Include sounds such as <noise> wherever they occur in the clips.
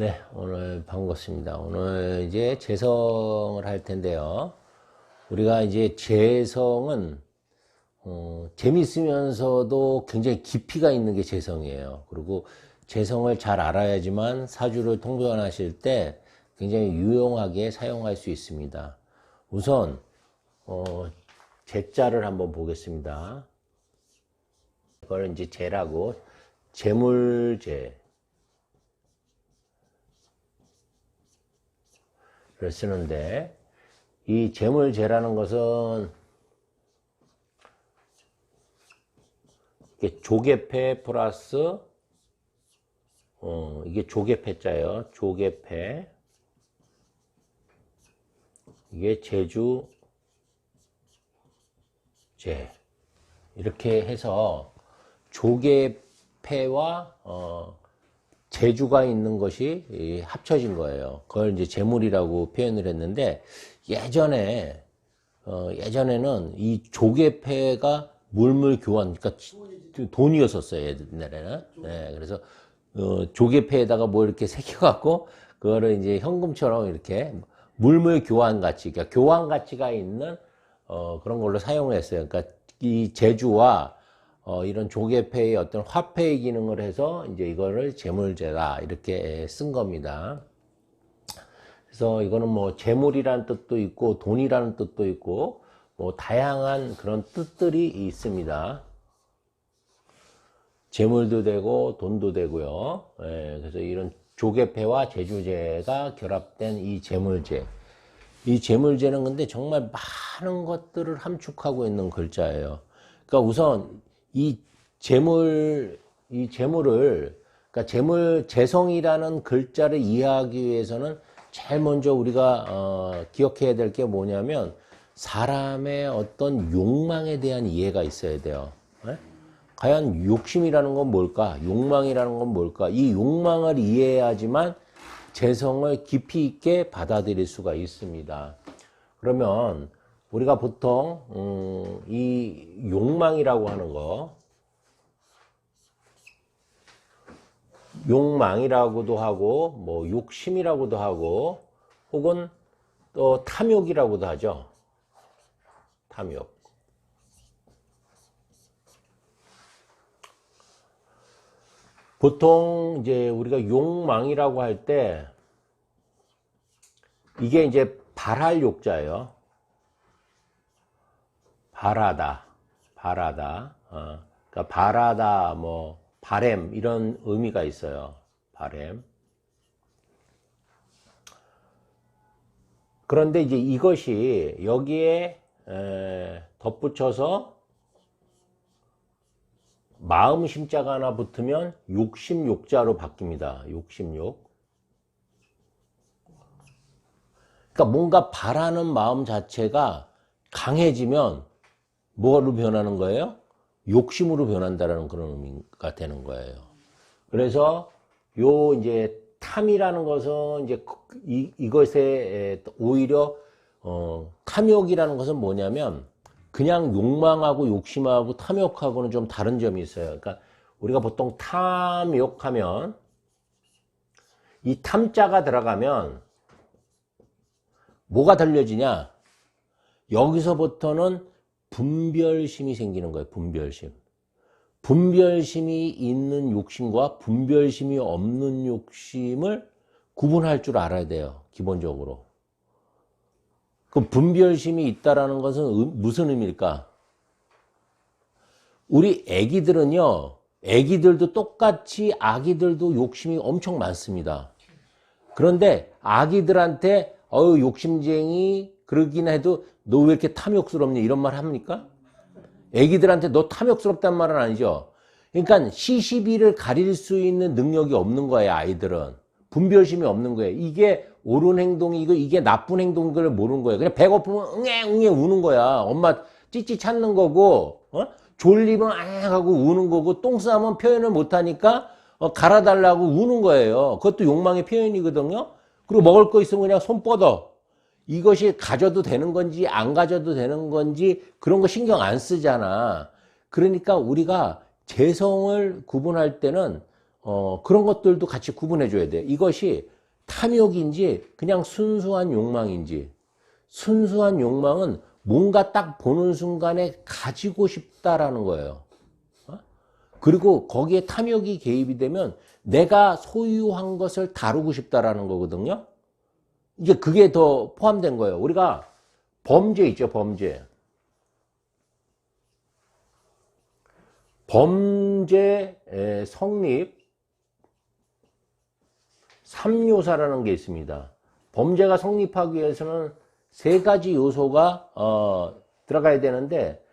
네, 오늘 반갑습니다. 오늘 이제 재성을 할 텐데요. 우리가 이제 재성은 어, 재밌으면서도 굉장히 깊이가 있는 게 재성이에요. 그리고 재성을 잘 알아야지만 사주를 통변하실 때 굉장히 유용하게 사용할 수 있습니다. 우선 어, 재자를 한번 보겠습니다. 이걸 이제 재라고 재물재 를 쓰는데 이 재물재라는 것은 이게 조개패 플러스 어 이게 조개패자예요. 조개패 이게 제주 재 이렇게 해서 조개패와 어 재주가 있는 것이 이 합쳐진 거예요. 그걸 이제 재물이라고 표현을 했는데 예전에 어 예전에는 이 조개패가 물물 교환 그러니까 돈이었었어요 옛날에는. 네, 그래서 어 조개패에다가 뭐 이렇게 <laughs> 새겨갖고 그거를 이제 현금처럼 이렇게 물물 교환 가치, 그러니까 교환 가치가 있는 어 그런 걸로 사용했어요. 그러니까 이 제주와 어, 이런 조개패의 어떤 화폐의 기능을 해서 이제 이거를 재물제다 이렇게 쓴 겁니다. 그래서 이거는 뭐 재물이라는 뜻도 있고 돈이라는 뜻도 있고 뭐 다양한 그런 뜻들이 있습니다. 재물도 되고 돈도 되고요. 예, 그래서 이런 조개패와 제주제가 결합된 이 재물제. 이 재물제는 근데 정말 많은 것들을 함축하고 있는 글자예요. 그러니까 우선 이 재물, 이 재물을, 그러니까 재물, 재성이라는 글자를 이해하기 위해서는 제일 먼저 우리가, 어, 기억해야 될 게 뭐냐면, 사람의 어떤 욕망에 대한 이해가 있어야 돼요. 네? 과연 욕심이라는 건 뭘까? 욕망이라는 건 뭘까? 이 욕망을 이해해야지만 재성을 깊이 있게 받아들일 수가 있습니다. 그러면, 우리가 보통 음, 이 욕망이라고 하는 거 욕망이라고도 하고 뭐 욕심이라고도 하고 혹은 또 탐욕이라고도 하죠. 탐욕. 보통 이제 우리가 욕망이라고 할 때 이게 이제 발할 욕자예요. 바라다, 바라다, 어, 그러니까 바라다, 뭐 바램 이런 의미가 있어요. 바램. 그런데 이제 이것이 여기에 에, 덧붙여서 마음 심자가 하나 붙으면 욕심 욕자로 바뀝니다. 욕심욕. 그러니까 뭔가 바라는 마음 자체가 강해지면 뭐로 변하는 거예요? 욕심으로 변한다라는 그런 의미가 되는 거예요. 그래서 요 이제 탐이라는 것은 이제 이, 이것에 오히려 어, 탐욕이라는 것은 뭐냐면 그냥 욕망하고 욕심하고 탐욕하고는 좀 다른 점이 있어요. 그러니까 우리가 보통 탐욕하면 이 탐자가 들어가면 뭐가 달려지냐? 여기서부터는 분별심이 생기는 거예요. 분별심. 분별심이 있는 욕심과 분별심이 없는 욕심을 구분할 줄 알아야 돼요. 기본적으로. 그 분별심이 있다라는 것은 무슨 의미일까? 우리 애기들은요, 애기들도 똑같이 아기들도 욕심이 엄청 많습니다. 그런데 아기들한테 어유 욕심쟁이 그러긴 해도 너 왜 이렇게 탐욕스럽니? 이런 말 합니까? 애기들한테 너 탐욕스럽단 말은 아니죠. 그러니까 시시비를 가릴 수 있는 능력이 없는 거예요, 아이들은. 분별심이 없는 거예요. 이게 옳은 행동이고 이게 나쁜 행동인 걸 모르는 거예요. 그냥 배고프면 응애응애 우는 거야. 엄마 찌찌 찾는 거고, 어? 졸리면 앙 하고 우는 거고, 똥 싸면 표현을 못하니까 어, 갈아달라고 우는 거예요. 그것도 욕망의 표현이거든요. 그리고 먹을 거 있으면 그냥 손 뻗어. 이것이 가져도 되는 건지 안 가져도 되는 건지 그런 거 신경 안 쓰잖아. 그러니까 우리가 재성을 구분할 때는 어, 그런 것들도 같이 구분해 줘야 돼. 이것이 탐욕인지 그냥 순수한 욕망인지. 순수한 욕망은 뭔가 딱 보는 순간에 가지고 싶다라는 거예요. 어? 그리고 거기에 탐욕이 개입이 되면 내가 소유한 것을 다루고 싶다라는 거거든요. 이제 그게 더 포함된 거예요. 우리가 범죄 있죠, 범죄. 범죄 성립 3요사라는 게 있습니다. 범죄가 성립하기 위해서는 세 가지 요소가 어, 들어가야 되는데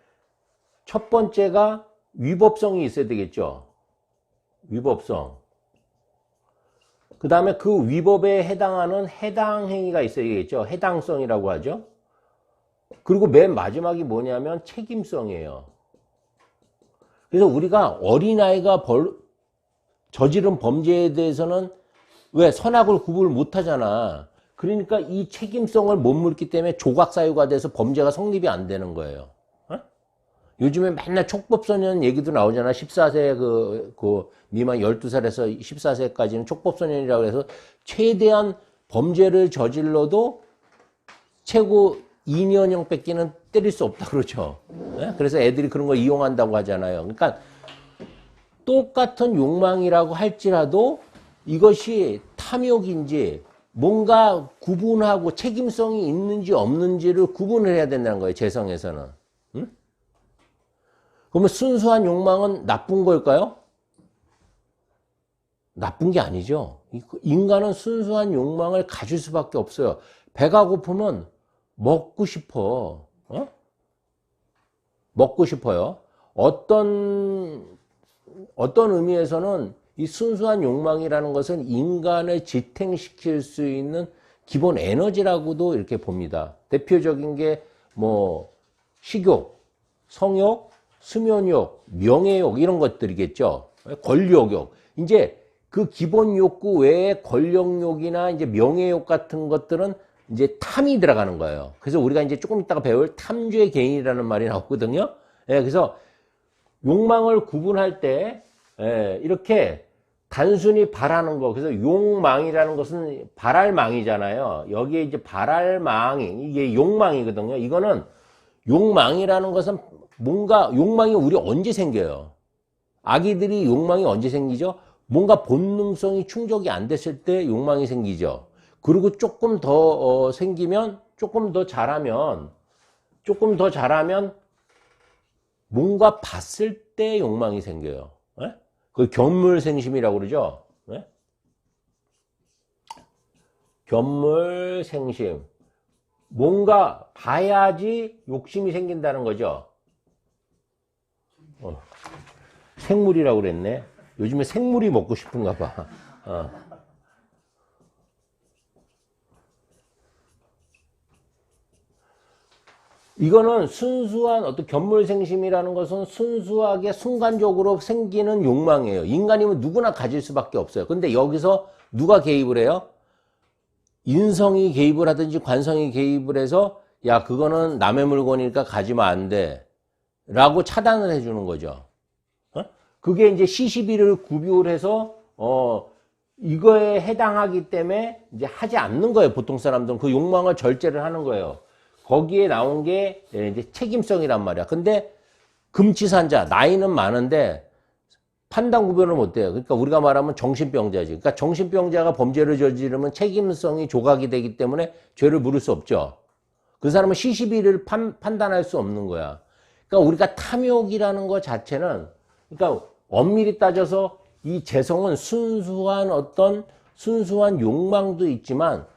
첫 번째가 위법성이 있어야 되겠죠. 위법성. 그 다음에 그 위법에 해당하는 해당 행위가 있어야겠죠. 해당성이라고 하죠. 그리고 맨 마지막이 뭐냐면 책임성이에요. 그래서 우리가 어린아이가 벌, 저지른 범죄에 대해서는 왜 선악을 구분을 못 하잖아. 그러니까 이 책임성을 못 물기 때문에 조각사유가 돼서 범죄가 성립이 안 되는 거예요. 어? 요즘에 맨날 촉법소년 얘기도 나오잖아. 14세 그, 그 미만 12살에서 14세까지는 촉법소년이라고 해서 최대한 범죄를 저질러도 최고 2년형 뺏기는 때릴 수 없다 그러죠. 예? 그래서 애들이 그런 거 이용한다고 하잖아요. 그러니까 똑같은 욕망이라고 할지라도 이것이 탐욕인지 뭔가 구분하고 책임성이 있는지 없는지를 구분을 해야 된다는 거예요. 재성에서는. 응? 그러면 순수한 욕망은 나쁜 걸까요? 나쁜 게 아니죠. 인간은 순수한 욕망을 가질 수밖에 없어요. 배가 고프면 먹고 싶어. 어? 먹고 싶어요. 어떤 어떤 의미에서는 이 순수한 욕망이라는 것은 인간을 지탱시킬 수 있는 기본 에너지라고도 이렇게 봅니다. 대표적인 게 뭐 식욕, 성욕, 수면욕, 명예욕 이런 것들이겠죠. 권력욕. 이제 그 기본 욕구 외에 권력욕이나 이제 명예욕 같은 것들은 이제 탐이 들어가는 거예요. 그래서 우리가 이제 조금 이따가 배울 탐주의 개인이라는 말이 나오거든요. 예, 그래서 욕망을 구분할 때 예, 이렇게 단순히 바라는 거. 그래서 욕망이라는 것은 바랄망이잖아요. 여기에 이제 바랄망이 이게 욕망이거든요. 이거는 욕망이라는 것은 뭔가 욕망이 우리 언제 생겨요? 아기들이 욕망이 언제 생기죠? 뭔가 본능성이 충족이 안 됐을 때 욕망이 생기죠. 그리고 조금 더 어, 생기면 조금 더 잘하면 조금 더 잘하면 뭔가 봤을 때 욕망이 생겨요. 예? 그 견물생심이라고 그러죠. 네? 견물생심. 뭔가 봐야지 욕심이 생긴다는 거죠. 어. 생물이라고 그랬네. 요즘에 생물이 먹고 싶은가 봐. 어. 이거는 순수한 어떤 견물생심이라는 것은 순수하게 순간적으로 생기는 욕망이에요. 인간이면 누구나 가질 수밖에 없어요. 근데 여기서 누가 개입을 해요? 인성이 개입을 하든지 관성이 개입을 해서 야 그거는 남의 물건이니까 가지면 안 돼. 라고 차단을 해주는 거죠. 어? 그게 이제 시시비를 구비해서 어 이거에 해당하기 때문에 이제 하지 않는 거예요. 보통 사람들은 그 욕망을 절제를 하는 거예요. 거기에 나온 게 이제 책임성이란 말이야. 근데 금치산자 나이는 많은데 판단 구별을 못 해요. 그러니까 우리가 말하면 정신병자지. 그러니까 정신병자가 범죄를 저지르면 책임성이 조각이 되기 때문에 죄를 물을 수 없죠. 그 사람은 시시비를 판, 판단할 수 없는 거야. 그러니까 우리가 탐욕이라는 것 자체는 그러니까 엄밀히 따져서 이 재성은 순수한 어떤 순수한 욕망도 있지만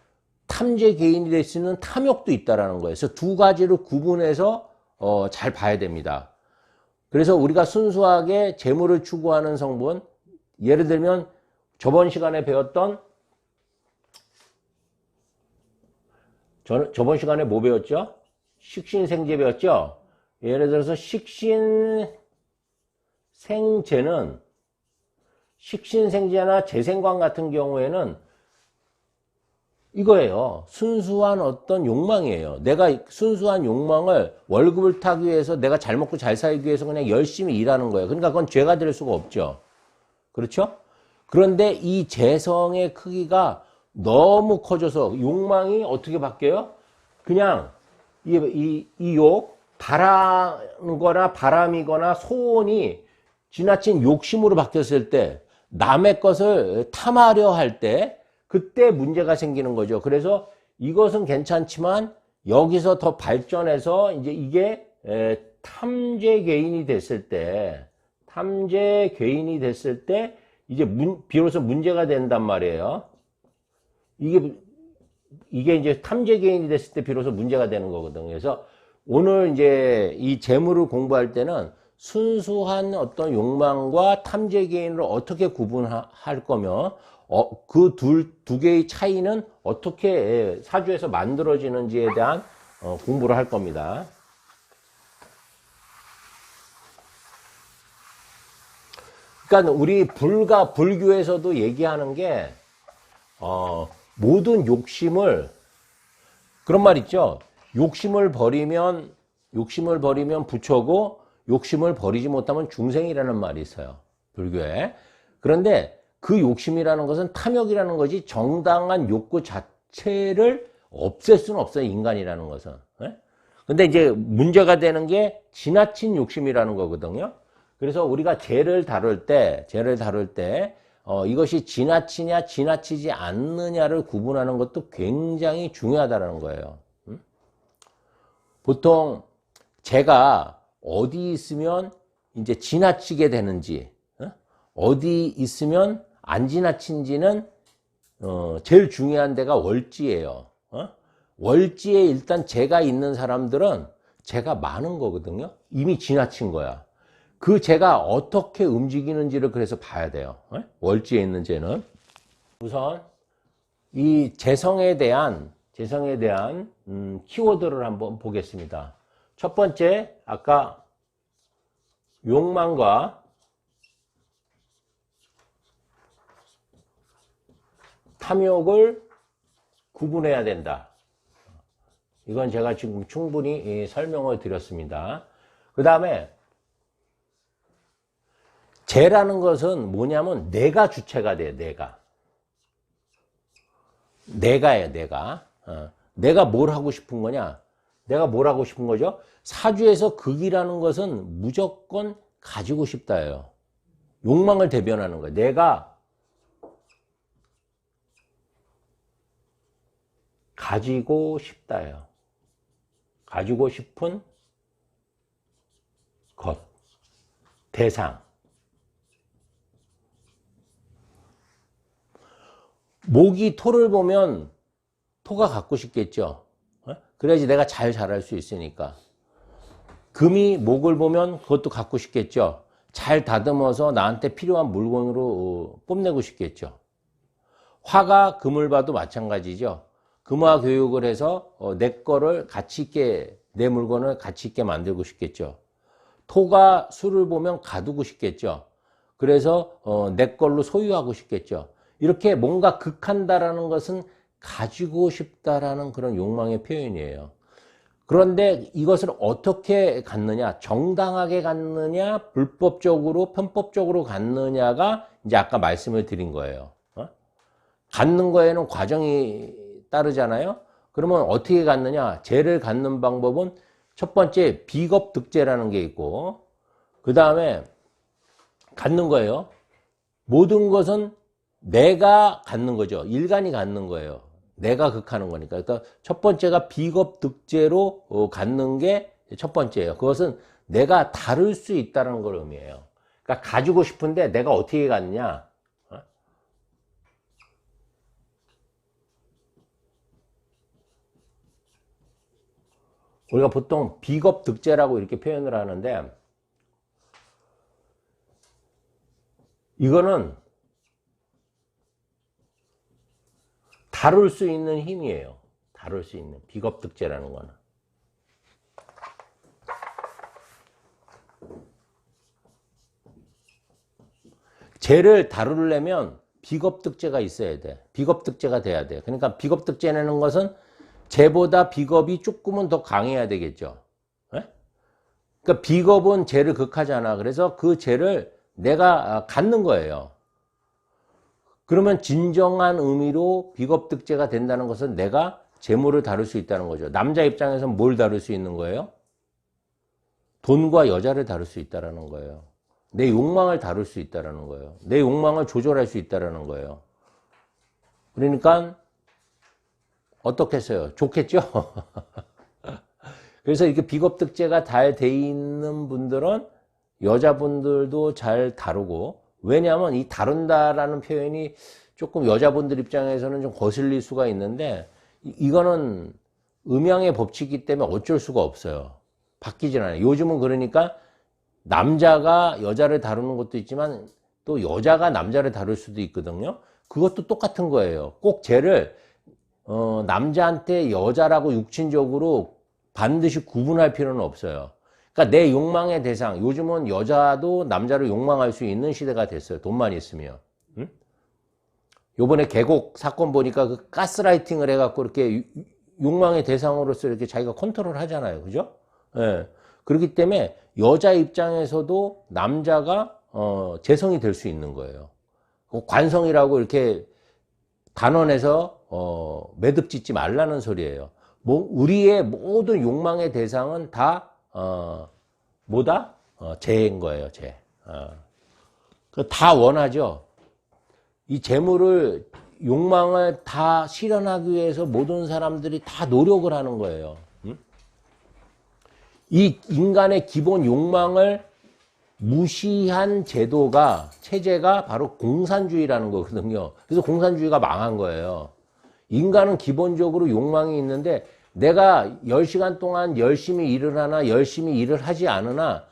탐제 개인이 될 수 있는 탐욕도 있다라는 거예요. 그래서 두 가지를 구분해서 어, 잘 봐야 됩니다. 그래서 우리가 순수하게 재물을 추구하는 성분, 예를 들면 저번 시간에 배웠던 저, 저번 시간에 뭐 배웠죠? 식신생재 배웠죠? 예를 들어서 식신 생재는 식신생재나 재생관 같은 경우에는 이거예요. 순수한 어떤 욕망이에요. 내가 순수한 욕망을 월급을 타기 위해서 내가 잘 먹고 잘 살기 위해서 그냥 열심히 일하는 거예요. 그러니까 그건 죄가 될 수가 없죠. 그렇죠? 그런데 이 재성의 크기가 너무 커져서 욕망이 어떻게 바뀌어요? 그냥 이, 이, 이 욕, 바라거나 바람이거나 소원이 지나친 욕심으로 바뀌었을 때 남의 것을 탐하려 할 때 그때 문제가 생기는 거죠. 그래서 이것은 괜찮지만 여기서 더 발전해서 이제 이게 에, 탐제 개인이 됐을 때 탐제 개인이 됐을 때 이제 문, 비로소 문제가 된단 말이에요. 이게 이게 이제 탐제 개인이 됐을 때 비로소 문제가 되는 거거든요. 그래서 오늘 이제 이 재물을 공부할 때는 순수한 어떤 욕망과 탐제 개인을 어떻게 구분할 거며 어, 그 둘, 두 개의 차이는 어떻게 사주에서 만들어지는지에 대한 어, 공부를 할 겁니다. 그러니까 우리 불가 불교에서도 얘기하는 게 어, 모든 욕심을 그런 말 있죠. 욕심을 버리면 욕심을 버리면 부처고 욕심을 버리지 못하면 중생이라는 말이 있어요. 불교에. 그런데 그 욕심이라는 것은 탐욕이라는 것이 정당한 욕구 자체를 없앨 수는 없어요. 인간이라는 것은. 예? 근데 이제 문제가 되는 게 지나친 욕심이라는 거거든요. 그래서 우리가 죄를 다룰 때, 죄를 다룰 때, 어, 이것이 지나치냐, 지나치지 않느냐를 구분하는 것도 굉장히 중요하다는 거예요. 음? 보통 제가 어디 있으면 이제 지나치게 되는지, 어? 디 있으면 안 지나친지는 어, 제일 중요한 데가 월지예요. 어? 월지에 일단 제가 있는 사람들은 제가 많은 거거든요. 이미 지나친 거야. 그 제가 어떻게 움직이는지를 그래서 봐야 돼요. 어? 월지에 있는 죄는 우선 이 재성에 대한 재성에 대한 음, 키워드를 한번 보겠습니다. 첫 번째 아까 욕망과 탐욕을 구분해야 된다. 이건 제가 지금 충분히 설명을 드렸습니다. 그 다음에 죄라는 것은 뭐냐면 내가 주체가 돼요. 내가. 내가예요. 내가. 어. 내가 뭘 하고 싶은 거냐? 내가 뭘 하고 싶은 거죠? 사주에서 극이라는 것은 무조건 가지고 싶다예요. 욕망을 대변하는 거예요. 내가 가지고 싶다요. 가지고 싶은 것, 대상. 모기 토를 보면 토가 갖고 싶겠죠. 어? 그래야지 내가 잘 자랄 수 있으니까. 금이 목을 보면 그것도 갖고 싶겠죠. 잘 다듬어서 나한테 필요한 물건으로 어, 뽐내고 싶겠죠. 화가 금을 봐도 마찬가지죠. 금화 교육을 해서 어, 내 거를 가치 있게 내 물건을 가치 있게 만들고 싶겠죠. 토가 술을 보면 가두고 싶겠죠. 그래서 어, 내 걸로 소유하고 싶겠죠. 이렇게 뭔가 극한다라는 것은 가지고 싶다라는 그런 욕망의 표현이에요. 그런데 이것을 어떻게 갖느냐, 정당하게 갖느냐, 불법적으로, 편법적으로 갖느냐가 이제 아까 말씀을 드린 거예요. 어? 갖는 거에는 과정이 따르잖아요. 그러면 어떻게 갖느냐? 죄를 갖는 방법은 첫 번째 비겁 득죄라는 게 있고, 그 다음에 갖는 거예요. 모든 것은 내가 갖는 거죠. 일간이 갖는 거예요. 내가 극하는 거니까. 그러니까 첫 번째가 비겁득죄로 어, 갖는 게 첫 번째예요. 그것은 내가 다룰 수 있다는 걸 의미해요. 그러니까 가지고 싶은데 내가 어떻게 갖느냐? 어? 우리가 보통 비겁득죄라고 이렇게 표현을 하는데 이거는 다룰 수 있는 힘이에요. 다룰 수 있는 비겁득죄라는 거는. 죄를 다루려면 비겁득죄가 있어야 돼. 비겁득죄가 돼야 돼. 그러니까 비겁득죄라는 것은 죄보다 비겁이 조금은 더 강해야 되겠죠. 네? 그러니까 비겁은 죄를 극하잖아. 그래서 그 죄를 내가 갖는 거예요. 그러면 진정한 의미로 비겁득제가 된다는 것은 내가 재물을 다룰 수 있다는 거죠. 남자 입장에서는 뭘 다룰 수 있는 거예요? 돈과 여자를 다룰 수 있다는 거예요. 내 욕망을 다룰 수 있다는 거예요. 내 욕망을 조절할 수 있다는 거예요. 그러니까 어떻겠어요? 좋겠죠? <laughs> 그래서 이렇게 비겁득제가 잘 돼 있는 분들은 여자분들도 잘 다루고 왜냐하면 이 다룬다라는 표현이 조금 여자분들 입장에서는 좀 거슬릴 수가 있는데 이- 이거는 음양의 법칙이기 때문에 어쩔 수가 없어요. 바뀌질 않아요. 요즘은 그러니까 남자가 여자를 다루는 것도 있지만 또 여자가 남자를 다룰 수도 있거든요. 그것도 똑같은 거예요. 꼭 쟤를 어, 남자한테 여자라고 육친적으로 반드시 구분할 필요는 없어요. 그러니까 내 욕망의 대상, 요즘은 여자도 남자를 욕망할 수 있는 시대가 됐어요. 돈만 있으면. 응? 요번에 계곡 사건 보니까 그 가스라이팅을 해갖고 이렇게 유- 욕망의 대상으로서 이렇게 자기가 컨트롤 하잖아요. 그죠? 예. 그렇기 때문에 여자 입장에서도 남자가 어, 재성이 될 수 있는 거예요. 그 관성이라고 이렇게 단언해서 어, 매듭 짓지 말라는 소리예요. 뭐 우리의 모든 욕망의 대상은 다 어, 뭐다? 어, 재인 거예요, 재. 어. 그다 원하죠. 이 재물을 욕망을 다 실현하기 위해서 모든 사람들이 다 노력을 하는 거예요. 음? 이 인간의 기본 욕망을 무시한 제도가 체제가 바로 공산주의라는 거거든요. 그래서 공산주의가 망한 거예요. 인간은 기본적으로 욕망이 있는데 내가 10시간 동안 열심히 일을 하나 열심히 일을 하지 않으나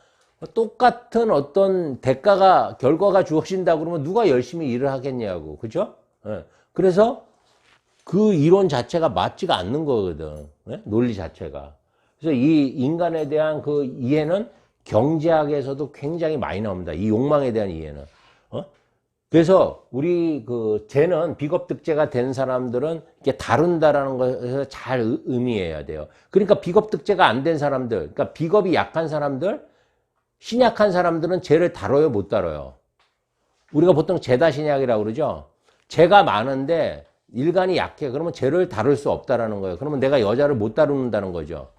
똑같은 어떤 대가가 결과가 주어진다 그러면 누가 열심히 일을 하겠냐고. 그죠? 예. 그래서 그 이론 자체가 맞지가 않는 거거든. 예? 논리 자체가. 그래서 이 인간에 대한 그 이해는 경제학에서도 굉장히 많이 나옵니다. 이 욕망에 대한 이해는. 어? 그래서 우리 그 쟤는 비겁득제가 된 사람들은 이렇게 다룬다라는 것에서 잘 의- 의미해야 돼요. 그러니까 비겁득제가 안 된 사람들, 그러니까 비겁이 약한 사람들, 신약한 사람들은 쟤를 다뤄요, 못 다뤄요. 우리가 보통 죄다 신약이라고 그러죠. 죄가 많은데 일간이 약해. 그러면 죄를 다룰 수 없다라는 거예요. 그러면 내가 여자를 못 다루는다는 거죠.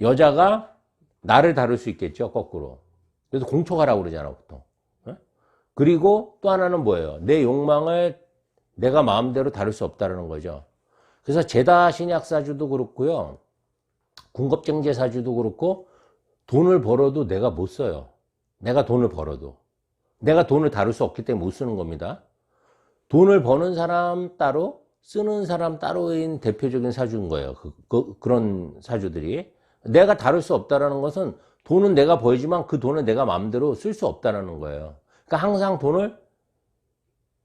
여자가 나를 다룰 수 있겠죠, 거꾸로. 그래서 공초가라고 그러잖아, 보통. 어? 그리고 또 하나는 뭐예요? 내 욕망을 내가 마음대로 다룰 수 없다라는 거죠. 그래서 제다 신약사주도 그렇고요. 궁겁정제사주도 그렇고 돈을 벌어도 내가 못 써요. 내가 돈을 벌어도. 내가 돈을 다룰 수 없기 때문에 못 쓰는 겁니다. 돈을 버는 사람 따로, 쓰는 사람 따로인 대표적인 사주인 거예요. 그, 런 사주들이. 내가 다룰 수 없다라는 것은 돈은 내가 벌지만 그 돈은 내가 마음대로 쓸 수 없다라는 거예요. 그러니까 항상 돈을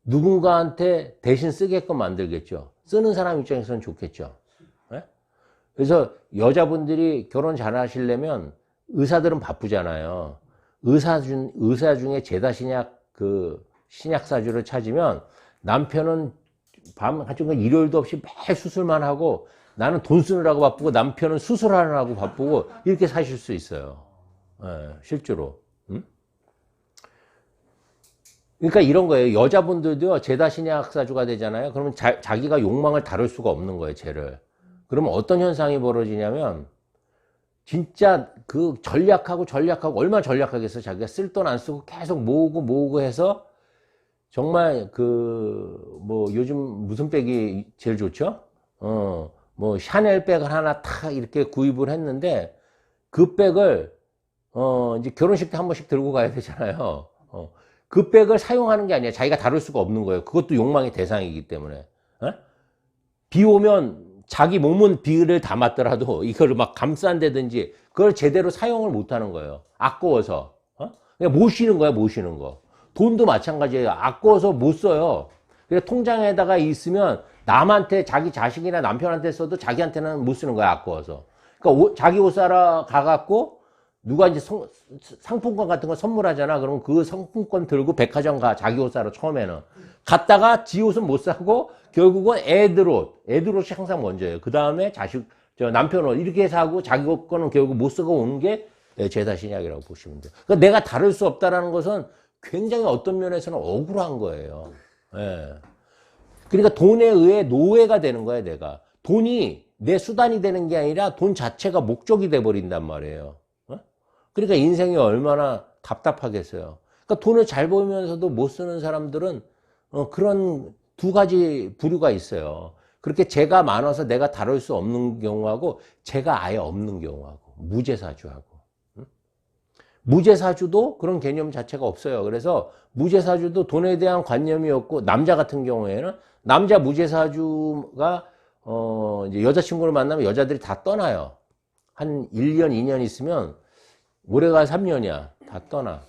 누군가한테 대신 쓰게끔 만들겠죠. 쓰는 사람 입장에서는 좋겠죠. 예? 그래서 여자분들이 결혼 잘 하시려면 의사들은 바쁘잖아요. 의사 중, 의사 중에 제다 신약, 그, 신약사주를 찾으면 남편은 밤, 하여튼 일요일도 없이 매일 수술만 하고 나는 돈 쓰느라고 바쁘고 남편은 수술하느라고 바쁘고 이렇게 사실 수 있어요. 예, 실제로. 음? 그러니까 이런 거예요. 여자분들도요, 제다 신약사주가 되잖아요. 그러면 자, 자기가 욕망을 다룰 수가 없는 거예요, 쟤를. 그러면 어떤 현상이 벌어지냐면, 진짜 그 전략하고 전략하고 얼마나 전략하겠어. 자기가 쓸 돈 안 쓰고 계속 모으고 모으고 해서 정말 그 뭐 요즘 무슨 백이 제일 좋죠? 어, 뭐 샤넬 백을 하나 탁 이렇게 구입을 했는데 그 백을 어 이제 결혼식 때 한 번씩 들고 가야 되잖아요. 어, 그 백을 사용하는 게 아니야. 자기가 다룰 수가 없는 거예요. 그것도 욕망의 대상이기 때문에. 어? 비 오면 자기 몸은 비를 담았더라도 <laughs> 이거를 막 감싼다든지 그걸 제대로 사용을 못 하는 거예요. 아까워서. 어? 그냥 못 쉬는 거야, 못 쉬는 거. 돈도 마찬가지예요. 아까워서 못 써요. 그래서 통장에다가 있으면 남한테 자기 자식이나 남편한테 써도 자기한테는 못 쓰는 거야, 아까워서. 그러니까 옷- 자기 옷 사러 가갖고 누가 이제 성- 상품권 같은 거 선물하잖아. 그러면 그 상품권 들고 백화점 가, 자기 옷 사러 처음에는. 갔다가 지 옷은 못 사고 결국은 애들 옷, 애들 옷이 항상 먼저예요. 그 다음에 자식, 저 남편 옷 이렇게 사고 자기 옷 거는 결국 못 쓰고 오는 게 제사 신약이라고 보시면 돼요. 그러니까 내가 다룰 수 없다라는 것은 굉장히 어떤 면에서는 억울한 거예요. 예. 그러니까 돈에 의해 노예가 되는 거야, 내가. 돈이 내 수단이 되는 게 아니라 돈 자체가 목적이 돼 버린단 말이에요. 어? 그러니까 인생이 얼마나 답답하겠어요. 그러니까 돈을 잘 벌면서도 못 쓰는 사람들은 어, 그런 두 가지 부류가 있어요. 그렇게 재가 많아서 내가 다룰 수 없는 경우하고 재가 아예 없는 경우하고 무재사주하고 응? 무재사주도 그런 개념 자체가 없어요. 그래서 무재사주도 돈에 대한 관념이 없고 남자 같은 경우에는 남자 무재사주가 어 이제 여자친구를 만나면 여자들이 다 떠나요. 한 1년, 2년 있으면 올해가 3년이야. 다 떠나.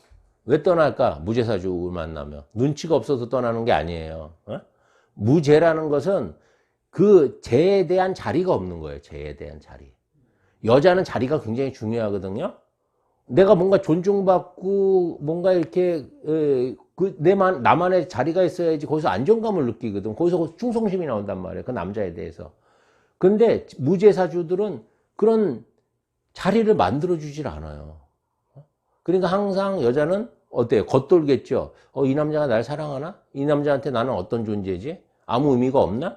왜 떠날까? 무재사주를 만나면. 눈치가 없어서 떠나는 게 아니에요. 어? 무재라는 것은 그 재에 대한 자리가 없는 거예요. 재에 대한 자리. 여자는 자리가 굉장히 중요하거든요. 내가 뭔가 존중받고 뭔가 이렇게 그 내만 나만의 자리가 있어야지 거기서 안정감을 느끼거든. 거기서 충성심이 나온단 말이에요. 그 남자에 대해서. 근데 무재사주들은 그런 자리를 만들어 주질 않아요. 그러니까 항상 여자는 어때요? 겉돌겠죠. 어, 이 남자가 날 사랑하나? 이 남자한테 나는 어떤 존재지? 아무 의미가 없나?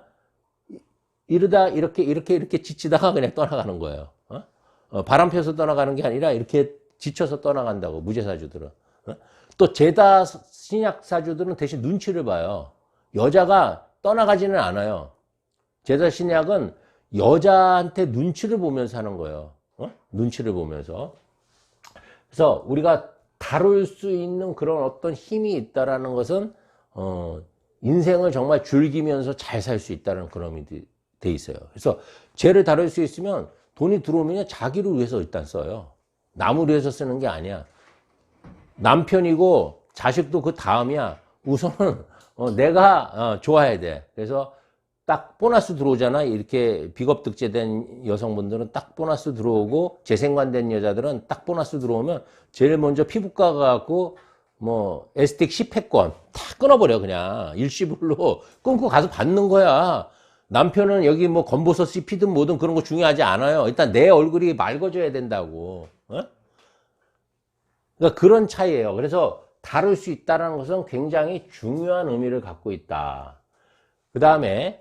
이러다 이렇게 이렇게 이렇게 지치다가 그냥 떠나가는 거예요. 어? 어, 바람 펴서 떠나가는 게 아니라 이렇게 지쳐서 떠나간다고 무제사주들은. 어? 또 제다 신약 사주들은 대신 눈치를 봐요. 여자가 떠나가지는 않아요. 제다 신약은 여자한테 눈치를 보면서 하는 거예요. 어? 눈치를 보면서. 그래서 우리가 다룰 수 있는 그런 어떤 힘이 있다라는 것은 어, 인생을 정말 즐기면서 잘 살 수 있다는 그런 게돼 있어요. 그래서 죄를 다룰 수 있으면 돈이 들어오면 자기를 위해서 일단 써요. 남을 위해서 쓰는 게 아니야. 남편이고 자식도 그 다음이야. 우선은 어, 내가 어, 좋아야 돼. 그래서 딱 보너스 들어오잖아. 이렇게 비겁득제된 여성분들은 딱 보너스 들어오고 재생관된 여자들은 딱 보너스 들어오면 제일 먼저 피부과 가갖고 뭐 에스틱 10회권 다 끊어버려 그냥 일시불로 끊고 가서 받는 거야. 남편은 여기 뭐 검버섯 씹히든 뭐든 그런 거 중요하지 않아요. 일단 내 얼굴이 맑아져야 된다고. 어? 그러니까 그런 차이예요. 그래서 다룰 수 있다는 것은 굉장히 중요한 의미를 갖고 있다. 그 다음에